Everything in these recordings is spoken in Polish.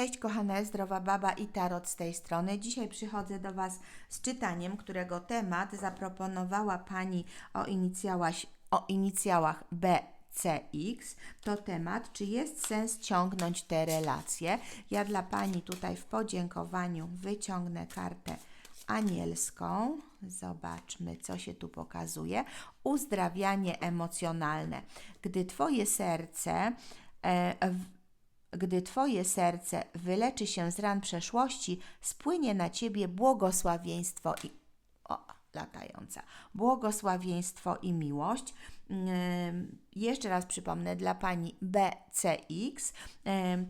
Cześć kochane, zdrowa baba i tarot z tej strony. Dzisiaj przychodzę do Was z czytaniem, którego temat zaproponowała Pani o o inicjałach BCX. To temat, czy jest sens ciągnąć te relacje. Ja dla Pani tutaj w podziękowaniu wyciągnę kartę anielską. Zobaczmy, co się tu pokazuje. Uzdrawianie emocjonalne. Gdy Twoje serce e, w, gdy Twoje serce wyleczy się z ran przeszłości, spłynie na Ciebie błogosławieństwo i. O, latająca. Błogosławieństwo i miłość. Ym, Jeszcze raz przypomnę dla Pani BCX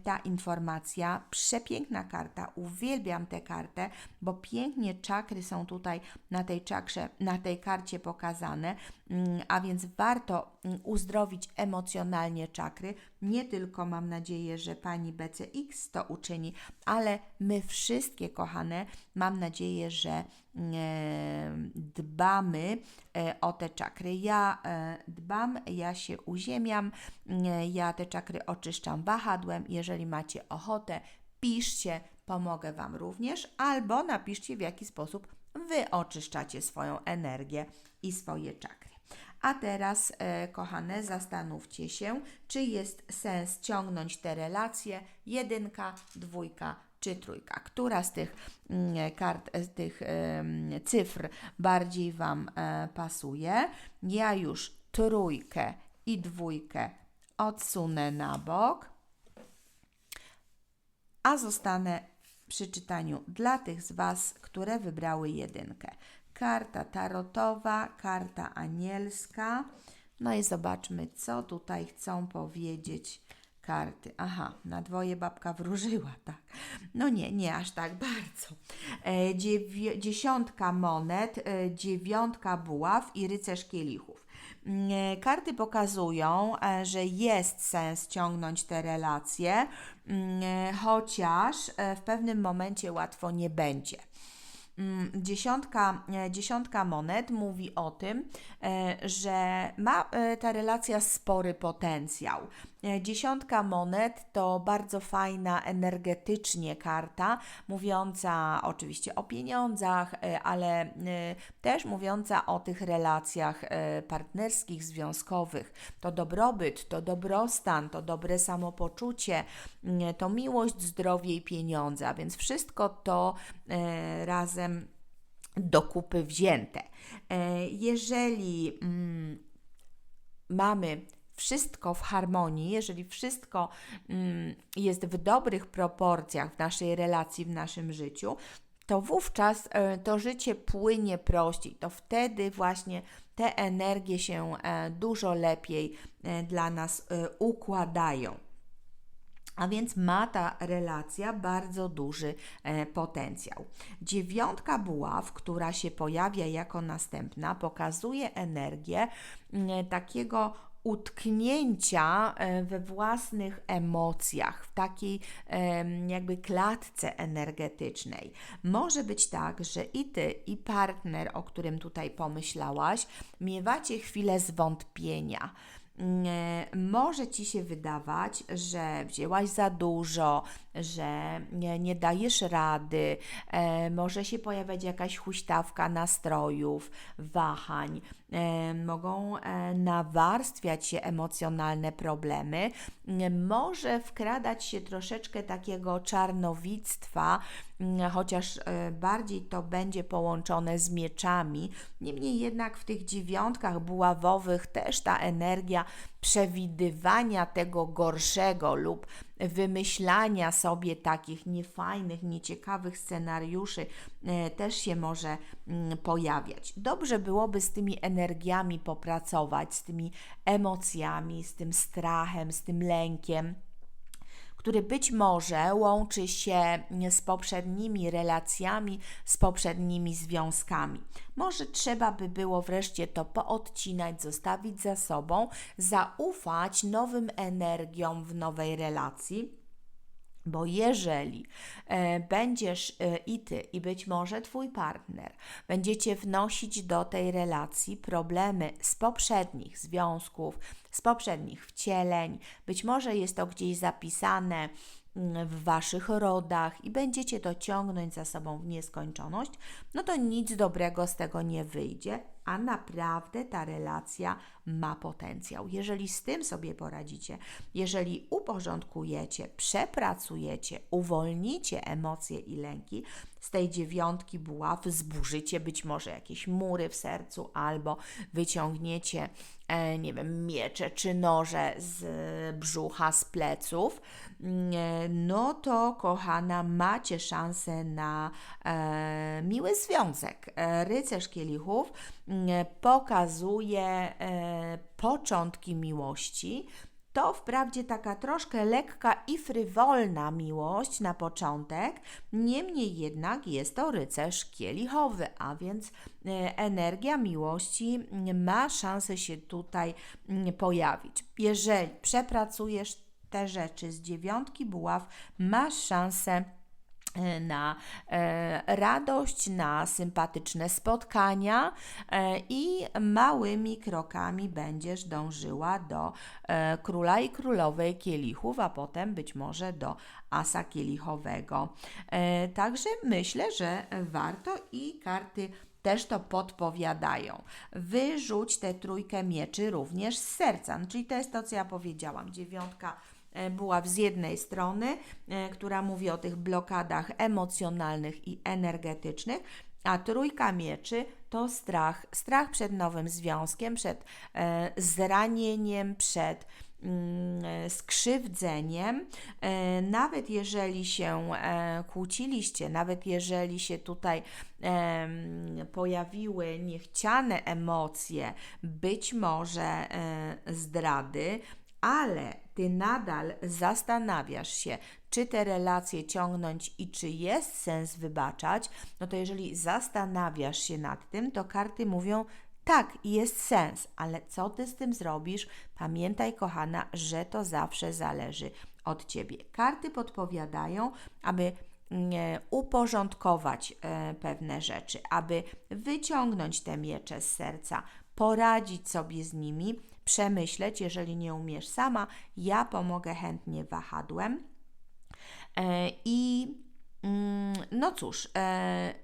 ta informacja, przepiękna karta, uwielbiam tę kartę, bo pięknie czakry są tutaj na tej czakrze, na tej karcie pokazane, Ym, a więc warto ym, uzdrowić emocjonalnie czakry. Nie tylko mam nadzieję, że Pani BCX to uczyni, ale my wszystkie kochane, mam nadzieję, że e, dbamy e, o te czakry. Ja e, dbam, ja się uziemiam, e, ja te czakry oczyszczam wahadłem. Jeżeli macie ochotę, piszcie, pomogę Wam również, albo napiszcie w jaki sposób Wy oczyszczacie swoją energię i swoje czakry. A teraz, e, kochane, zastanówcie się, czy jest sens ciągnąć te relacje jedynka, dwójka czy trójka. Która z tych mm, kart, z tych cyfr bardziej Wam e, pasuje? Ja już trójkę i dwójkę odsunę na bok, a zostanę przy czytaniu dla tych z Was, które wybrały jedynkę. Karta tarotowa, karta anielska. No i zobaczmy, co tutaj chcą powiedzieć karty. Aha, na dwoje babka wróżyła, tak. No nie, nie aż tak bardzo. E, dziesiątka monet, e, dziewiątka buław i rycerz kielichów. Mm, e, Karty pokazują, e, że jest sens ciągnąć te relacje, mm, e, chociaż w pewnym momencie łatwo nie będzie. Mm, Dziesiątka, dziesiątka monet mówi o tym, że ma ta relacja spory potencjał. E, Dziesiątka monet to bardzo fajna energetycznie karta, mówiąca oczywiście o pieniądzach, e, ale e, też mówiąca o tych relacjach partnerskich, związkowych. To dobrobyt, to dobrostan, to dobre samopoczucie, mm, to miłość, zdrowie i pieniądze, a więc wszystko to razem do kupy wzięte. Jeżeli mm, mamy wszystko w harmonii, jeżeli wszystko mm, jest w dobrych proporcjach w naszej relacji, w naszym życiu, to wówczas e, to życie płynie prościej. To wtedy właśnie te energie się e, dużo lepiej e, dla nas układają. A więc ma ta relacja bardzo duży potencjał. Dziewiątka buław, która się pojawia jako następna, pokazuje energię mm, takiego utknięcia e, we własnych emocjach, w takiej jakby klatce energetycznej. Może być tak, że i ty, i partner, o którym tutaj pomyślałaś, miewacie chwilę zwątpienia. Nie, może ci się wydawać, że wzięłaś za dużo, że nie, nie dajesz rady, e, może się pojawiać jakaś huśtawka nastrojów, wahań, e, mogą e, nawarstwiać się emocjonalne problemy, e, może wkradać się troszeczkę takiego czarnowictwa, chociaż e, bardziej to będzie połączone z mieczami. Niemniej jednak w tych dziewiątkach buławowych też ta energia przewidywania tego gorszego lub wymyślania sobie takich niefajnych, nieciekawych scenariuszy e, też się może mm, pojawiać. Dobrze byłoby z tymi energiami popracować, z tymi emocjami, z tym strachem, z tym lękiem który być może łączy się z poprzednimi relacjami, z poprzednimi związkami. Może trzeba by było wreszcie to poodcinać, zostawić za sobą, zaufać nowym energiom w nowej relacji. Bo jeżeli e, będziesz e, i ty, i być może twój partner, będziecie wnosić do tej relacji problemy z poprzednich związków, z poprzednich wcieleń, być może jest to gdzieś zapisane w waszych rodach i będziecie to ciągnąć za sobą w nieskończoność, no to nic dobrego z tego nie wyjdzie, a naprawdę ta relacja ma potencjał. Jeżeli z tym sobie poradzicie, jeżeli uporządkujecie, przepracujecie, uwolnicie emocje i lęki, z tej dziewiątki buław zburzycie być może jakieś mury w sercu albo wyciągniecie, e, nie wiem, miecze czy noże z brzucha, z pleców, no to kochana, macie szansę na e, miły związek. E, rycerz kielichów mm, pokazuje e, początki miłości, to wprawdzie taka troszkę lekka i frywolna miłość na początek, niemniej jednak jest to rycerz kielichowy, a więc e, energia miłości ma szansę się tutaj mm, pojawić. Jeżeli przepracujesz te rzeczy z dziewiątki buław, masz szansę E, na e, radość, na sympatyczne spotkania e, i małymi krokami będziesz dążyła do króla i królowej kielichów, a potem być może do asa kielichowego. Także myślę, że warto i karty też to podpowiadają. Wyrzuć tę trójkę mieczy również z serca, no, czyli to jest to, co ja powiedziałam. Dziewiątka E, była z jednej strony, e, która mówi o tych blokadach emocjonalnych i energetycznych, a trójka mieczy to strach. Strach przed nowym związkiem, przed e, zranieniem, przed mm, skrzywdzeniem, nawet jeżeli się kłóciliście, nawet jeżeli się tutaj pojawiły niechciane emocje, być może zdrady, ale ty nadal zastanawiasz się, czy te relacje ciągnąć i czy jest sens wybaczać, no to jeżeli zastanawiasz się nad tym, to karty mówią, tak, jest sens, ale co ty z tym zrobisz? Pamiętaj, kochana, że to zawsze zależy od ciebie. Karty podpowiadają, aby mm, e, uporządkować e, pewne rzeczy, aby wyciągnąć te miecze z serca, poradzić sobie z nimi, przemyśleć, jeżeli nie umiesz sama, ja pomogę chętnie wahadłem. E, I mm, no cóż, e,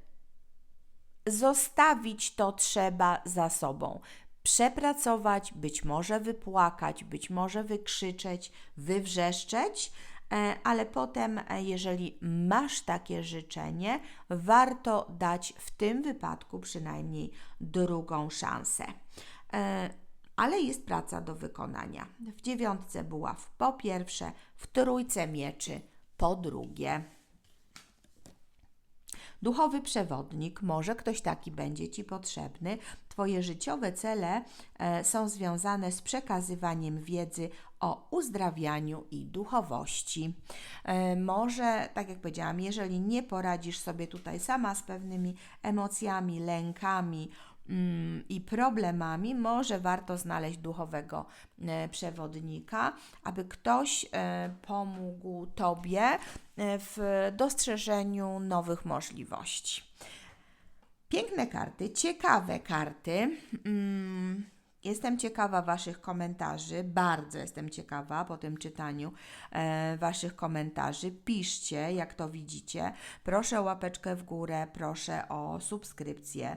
zostawić to trzeba za sobą. Przepracować, być może wypłakać, być może wykrzyczeć, wywrzeszczeć, e, ale potem, jeżeli masz takie życzenie, warto dać w tym wypadku przynajmniej drugą szansę ale jest praca do wykonania. W dziewiątce buław po pierwsze, w trójce mieczy po drugie. Duchowy przewodnik, może ktoś taki będzie Ci potrzebny. Twoje życiowe cele e, są związane z przekazywaniem wiedzy o uzdrawianiu i duchowości. E, może, tak jak powiedziałam, jeżeli nie poradzisz sobie tutaj sama z pewnymi emocjami, lękami, i problemami, może warto znaleźć duchowego e, przewodnika, aby ktoś e, pomógł Tobie e, w dostrzeżeniu nowych możliwości. Piękne karty, ciekawe karty. Mm, jestem ciekawa Waszych komentarzy, bardzo jestem ciekawa po tym czytaniu e, Waszych komentarzy. Piszcie, jak to widzicie. Proszę o łapeczkę w górę, proszę o subskrypcję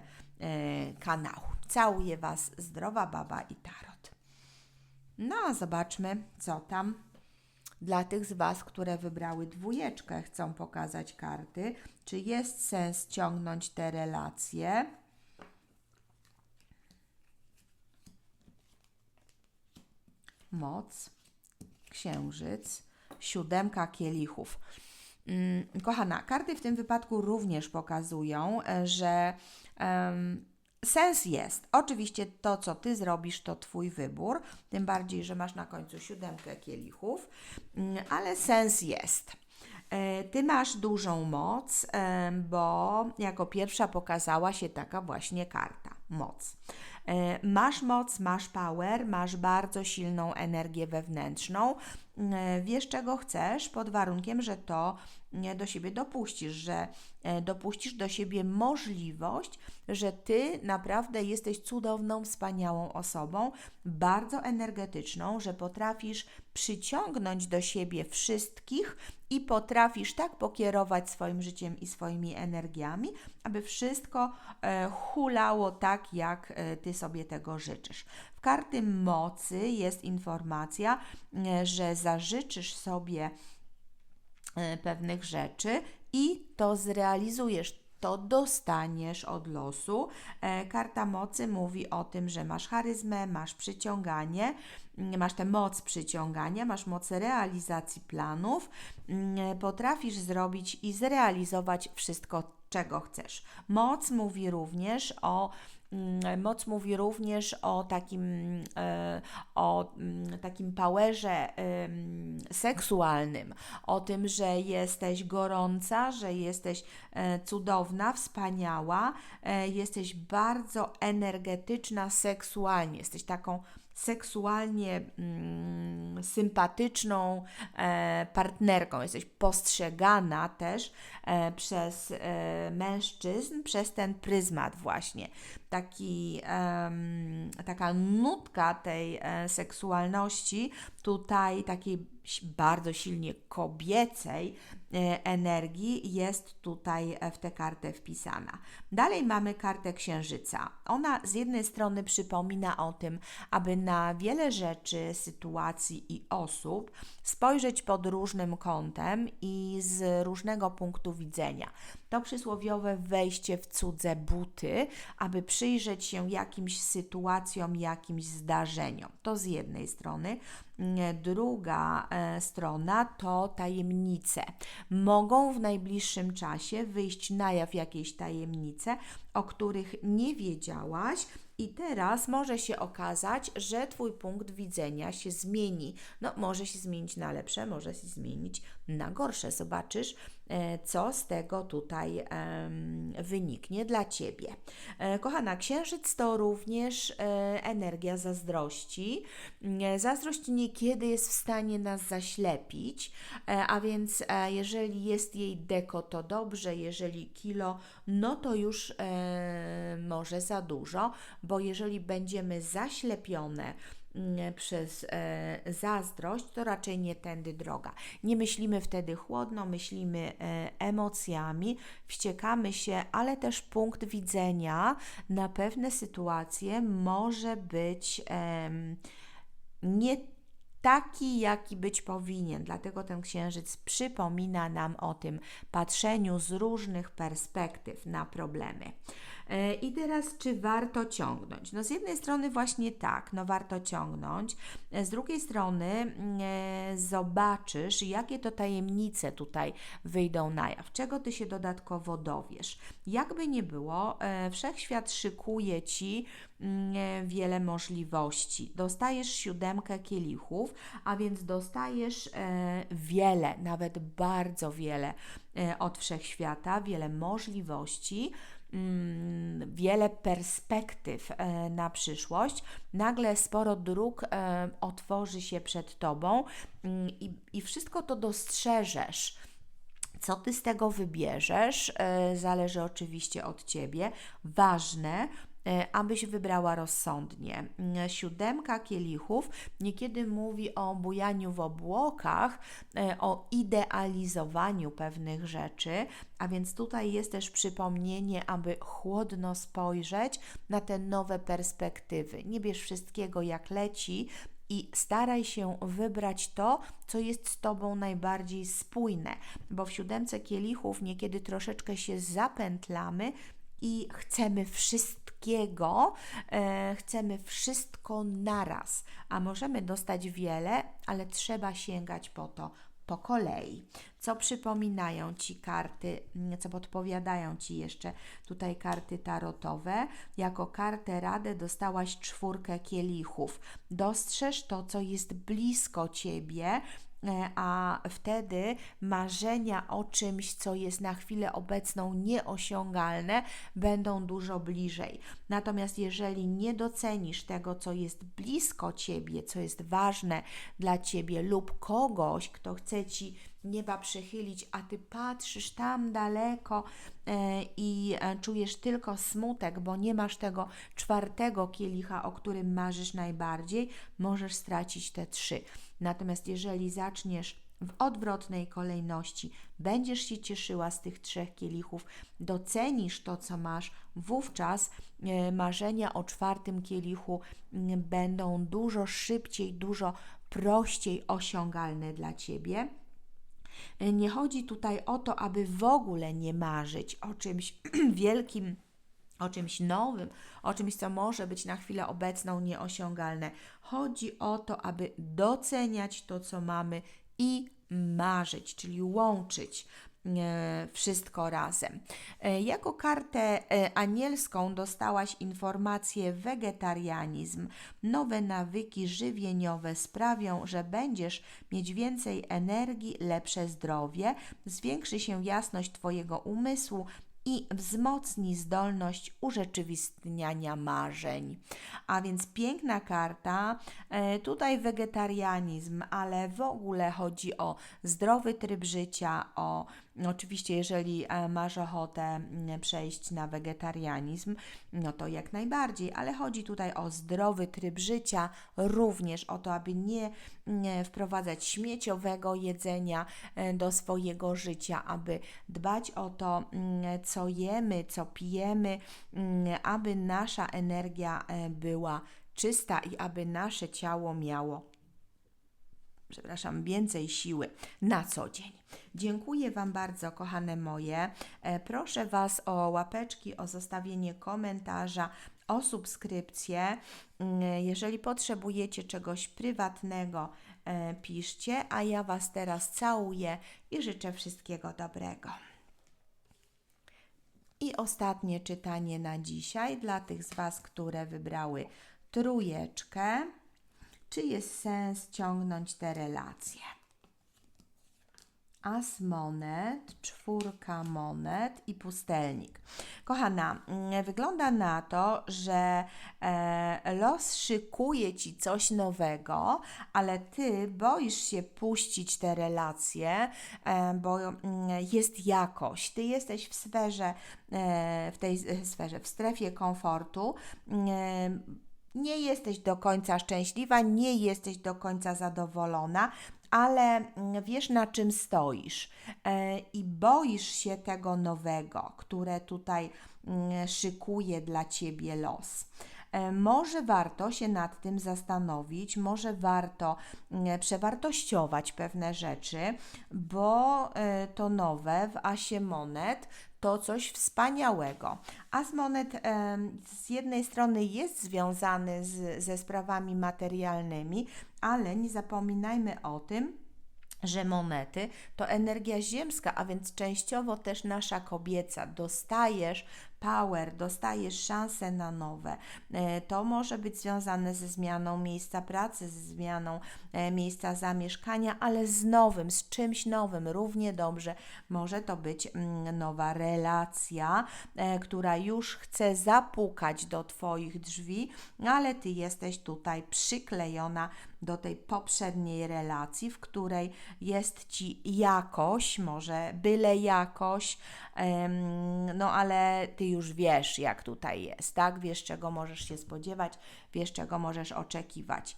kanału. Całuję Was, zdrowa baba i tarot. No a zobaczmy, co tam dla tych z Was, które wybrały dwójeczkę, chcą pokazać karty. Czy jest sens ciągnąć te relacje? Moc, księżyc, siódemka kielichów. Mm, kochana, karty w tym wypadku również pokazują, e, że um, sens jest. Oczywiście to, co ty zrobisz, to twój wybór, tym bardziej, że masz na końcu siódemkę kielichów, mm, ale sens jest. E, ty masz dużą moc, bo jako pierwsza pokazała się taka właśnie karta moc. E, masz moc, masz power, masz bardzo silną energię wewnętrzną, wiesz czego chcesz, pod warunkiem, że to nie, do siebie dopuścisz, że e, dopuścisz do siebie możliwość, że ty naprawdę jesteś cudowną, wspaniałą osobą, bardzo energetyczną, że potrafisz przyciągnąć do siebie wszystkich i potrafisz tak pokierować swoim życiem i swoimi energiami, aby wszystko e, hulało tak, jak e, ty sobie tego życzysz. W karty mocy jest informacja, e, że zażyczysz sobie e, pewnych rzeczy i to zrealizujesz. To dostaniesz od losu. E, Karta mocy mówi o tym, że masz charyzmę, masz przyciąganie, mm, masz tę moc przyciągania, masz moc realizacji planów, mm, potrafisz zrobić i zrealizować wszystko, czego chcesz. Moc mówi również o Moc mówi również o takim, e, o mm, takim powerze em, seksualnym, o tym, że jesteś gorąca, że jesteś e, cudowna, wspaniała, e, jesteś bardzo energetyczna seksualnie, jesteś taką seksualnie mm, sympatyczną e, partnerką, jesteś postrzegana też e, przez e, mężczyzn przez ten pryzmat właśnie. Taki, taka nutka tej seksualności tutaj takiej bardzo silnie kobiecej e, energii jest tutaj e, w tę kartę wpisana. Dalej mamy kartę księżyca. Ona z jednej strony przypomina o tym, aby na wiele rzeczy, sytuacji i osób spojrzeć pod różnym kątem i z różnego punktu widzenia. To przysłowiowe wejście w cudze buty, aby przyjrzeć się jakimś sytuacjom, jakimś zdarzeniom. To z jednej strony. Druga e, strona to tajemnice. Mogą w najbliższym czasie wyjść na jaw jakieś tajemnice, o których nie wiedziałaś, i teraz może się okazać, że Twój punkt widzenia się zmieni. No, może się zmienić na lepsze, może się zmienić na gorsze. Zobaczysz, e, co z tego tutaj wyniknie dla Ciebie. E, kochana, księżyc to również e, energia zazdrości. Zazdrość niekiedy jest w stanie nas zaślepić, a więc jeżeli jest jej deko, to dobrze, jeżeli kilo, no to już może za dużo, bo jeżeli będziemy zaślepione, mm, przez e, zazdrość, to raczej nie tędy droga. Nie myślimy wtedy chłodno, myślimy e, emocjami, wściekamy się, ale też punkt widzenia na pewne sytuacje może być e, nie taki, jaki być powinien. Dlatego ten księżyc przypomina nam o tym patrzeniu z różnych perspektyw na problemy. E, I teraz, czy warto ciągnąć? No z jednej strony właśnie tak, no warto ciągnąć. E, z drugiej strony mm, e, zobaczysz, jakie to tajemnice tutaj wyjdą na jaw, czego Ty się dodatkowo dowiesz. Jakby nie było, wszechświat szykuje Ci mm, wiele możliwości. Dostajesz siódemkę kielichów, a więc dostajesz wiele, nawet bardzo wiele od wszechświata, wiele możliwości. Mm, wiele perspektyw e, na przyszłość, nagle sporo dróg e, otworzy się przed Tobą mm, i, i wszystko to dostrzeżesz. Co ty z tego wybierzesz, e, zależy oczywiście od ciebie. Ważne, abyś wybrała rozsądnie. Mm, siódemka kielichów niekiedy mówi o bujaniu w obłokach, e, o idealizowaniu pewnych rzeczy, a więc tutaj jest też przypomnienie, aby chłodno spojrzeć na te nowe perspektywy. Nie bierz wszystkiego jak leci, i staraj się wybrać to, co jest z Tobą najbardziej spójne, bo w siódemce kielichów niekiedy troszeczkę się zapętlamy i chcemy wszystkiego, e, chcemy wszystko naraz, a możemy dostać wiele, ale trzeba sięgać po to po kolei. Co przypominają Ci karty, co podpowiadają Ci jeszcze tutaj karty tarotowe? Jako kartę radę dostałaś czwórkę kielichów. Dostrzeż to, co jest blisko Ciebie, a wtedy marzenia o czymś, co jest na chwilę obecną nieosiągalne, będą dużo bliżej. Natomiast jeżeli nie docenisz tego, co jest blisko ciebie, co jest ważne dla ciebie, lub kogoś, kto chce ci nieba przychylić, a ty patrzysz tam daleko e, i e, czujesz tylko smutek, bo nie masz tego czwartego kielicha, o którym marzysz najbardziej, możesz stracić te trzy. Natomiast jeżeli zaczniesz w odwrotnej kolejności, będziesz się cieszyła z tych trzech kielichów, docenisz to, co masz, wówczas e, marzenia o czwartym kielichu będą dużo szybciej, dużo prościej osiągalne dla ciebie. E, Nie chodzi tutaj o to, aby w ogóle nie marzyć o czymś wielkim, o czymś nowym, o czymś, co może być na chwilę obecną nieosiągalne. Chodzi o to, aby doceniać to, co mamy i marzyć, czyli łączyć e, wszystko razem. E, Jako kartę e, anielską dostałaś informację wegetarianizm. Nowe nawyki żywieniowe sprawią, że będziesz mieć więcej energii, lepsze zdrowie, zwiększy się jasność Twojego umysłu, i wzmocni zdolność urzeczywistniania marzeń. A więc piękna karta. E, Tutaj wegetarianizm, ale w ogóle chodzi o zdrowy tryb życia, o oczywiście, jeżeli e, masz ochotę mm, przejść na wegetarianizm, no to jak najbardziej, ale chodzi tutaj o zdrowy tryb życia, również o to, aby nie, nie wprowadzać śmieciowego jedzenia e, do swojego życia, aby dbać o to, mm, co jemy, co pijemy, mm, aby nasza energia e, była czysta i aby nasze ciało miało przepraszam, więcej siły na co dzień. Dziękuję Wam bardzo, kochane moje. E, Proszę Was o łapeczki, o zostawienie komentarza, o subskrypcję. Mm, Jeżeli potrzebujecie czegoś prywatnego, e, piszcie, a ja Was teraz całuję i życzę wszystkiego dobrego. I ostatnie czytanie na dzisiaj dla tych z Was, które wybrały trójeczkę. Czy jest sens ciągnąć te relacje? As monet, czwórka monet i pustelnik. Kochana, mm, wygląda na to, że e, los szykuje ci coś nowego, ale ty boisz się puścić te relacje, e, bo mm, jest jakość. Ty jesteś w sferze, e, w tej sferze, w strefie komfortu. Nie jesteś do końca szczęśliwa, nie jesteś do końca zadowolona, ale mm, wiesz na czym stoisz e, i boisz się tego nowego, które tutaj mm, szykuje dla ciebie los. E, Może warto się nad tym zastanowić, może warto mm, przewartościować pewne rzeczy, bo e, to nowe w Asie Monet to coś wspaniałego. As monet e, z jednej strony jest związany z, ze sprawami materialnymi, ale nie zapominajmy o tym, że monety to energia ziemska, a więc częściowo też nasza kobieca. Dostajesz power, dostajesz szansę na nowe. E, To może być związane ze zmianą miejsca pracy, ze zmianą e, miejsca zamieszkania, ale z nowym, z czymś nowym. Równie dobrze może to być mm, nowa relacja, e, która już chce zapukać do Twoich drzwi, ale Ty jesteś tutaj przyklejona do tej poprzedniej relacji, w której jest Ci jakoś, może byle jakoś, no ale Ty już wiesz, jak tutaj jest, tak? Wiesz, czego możesz się spodziewać, wiesz, czego możesz oczekiwać.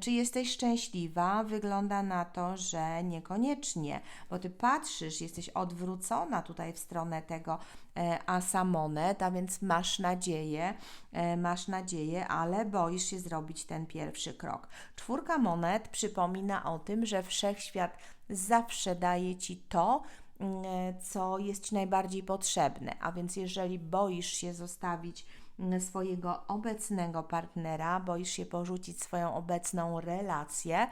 Czy jesteś szczęśliwa? Wygląda na to, że niekoniecznie, bo ty patrzysz, jesteś odwrócona tutaj w stronę tego e, asa monet, a więc masz nadzieję, e, masz nadzieję, ale boisz się zrobić ten pierwszy krok. Czwórka monet przypomina o tym, że wszechświat zawsze daje ci to, mm, co jest ci najbardziej potrzebne, a więc jeżeli boisz się zostawić swojego obecnego partnera, boisz się porzucić swoją obecną relację,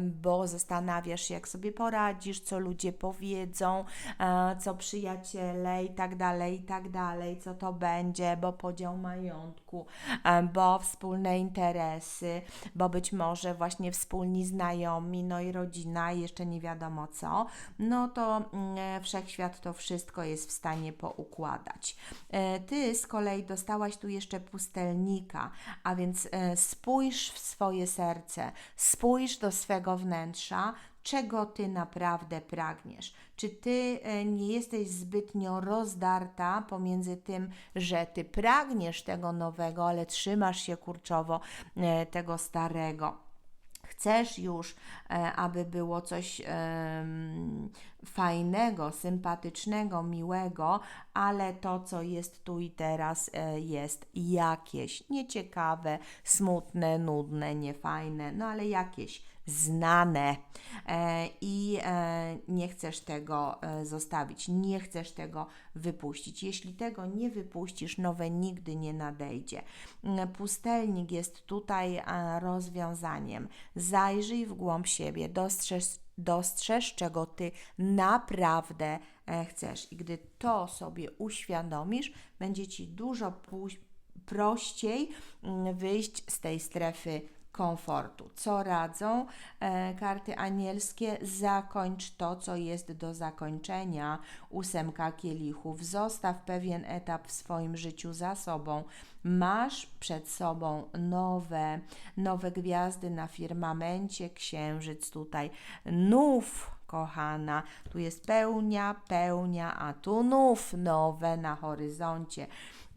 bo zastanawiasz się, jak sobie poradzisz, co ludzie powiedzą, e, co przyjaciele i tak dalej, i tak dalej, co to będzie, bo podział majątku, e, bo wspólne interesy, bo być może właśnie wspólni znajomi, no i rodzina, i jeszcze nie wiadomo co, no to mm, wszechświat to wszystko jest w stanie poukładać. E, Ty z kolei dostałaś tu jeszcze pustelnika, a więc e, spójrz w swoje serce, spójrz do swego wnętrza, czego ty naprawdę pragniesz. Czy ty e, nie jesteś zbytnio rozdarta pomiędzy tym, że ty pragniesz tego nowego, ale trzymasz się kurczowo e, tego starego? Chcesz już, e, aby było coś fajnego, sympatycznego, miłego, ale to, co jest tu i teraz, e, jest jakieś nieciekawe, smutne, nudne, niefajne, no ale jakieś znane e, i e, nie chcesz tego e, zostawić, nie chcesz tego wypuścić. Jeśli tego nie wypuścisz, nowe nigdy nie nadejdzie. Mm, Pustelnik jest tutaj rozwiązaniem. Zajrzyj w głąb siebie, dostrzeż, dostrzeż czego ty naprawdę chcesz. I gdy to sobie uświadomisz, będzie ci dużo prościej mm, wyjść z tej strefy komfortu. Co radzą e, karty anielskie? Zakończ to, co jest do zakończenia. Ósemka kielichów. Zostaw pewien etap w swoim życiu za sobą. Masz przed sobą nowe, nowe gwiazdy na firmamencie, księżyc tutaj. Nów kochana. Tu jest pełnia, pełnia, a tu nów nowe na horyzoncie.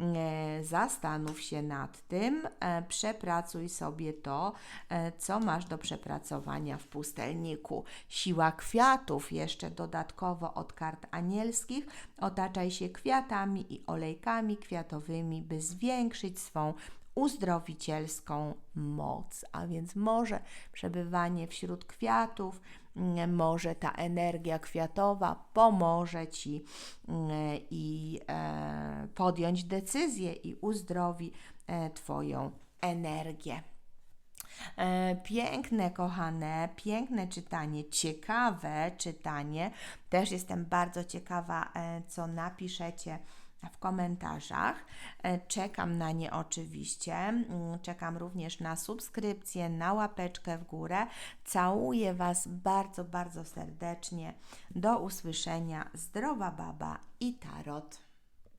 E, Zastanów się nad tym, e, przepracuj sobie to, e, co masz do przepracowania w pustelniku. Siła kwiatów, jeszcze dodatkowo od kart anielskich, otaczaj się kwiatami i olejkami kwiatowymi, by zwiększyć swą uzdrowicielską moc, a więc może przebywanie wśród kwiatów, może ta energia kwiatowa pomoże Ci mm, i e, podjąć decyzję i uzdrowi e, Twoją energię. E, Piękne, kochane, piękne czytanie, ciekawe czytanie. Też jestem bardzo ciekawa, co napiszecie w komentarzach. E, Czekam na nie oczywiście. Mm, Czekam również na subskrypcję, na łapeczkę w górę. Całuję Was bardzo, bardzo serdecznie. Do usłyszenia. Zdrowa baba i tarot.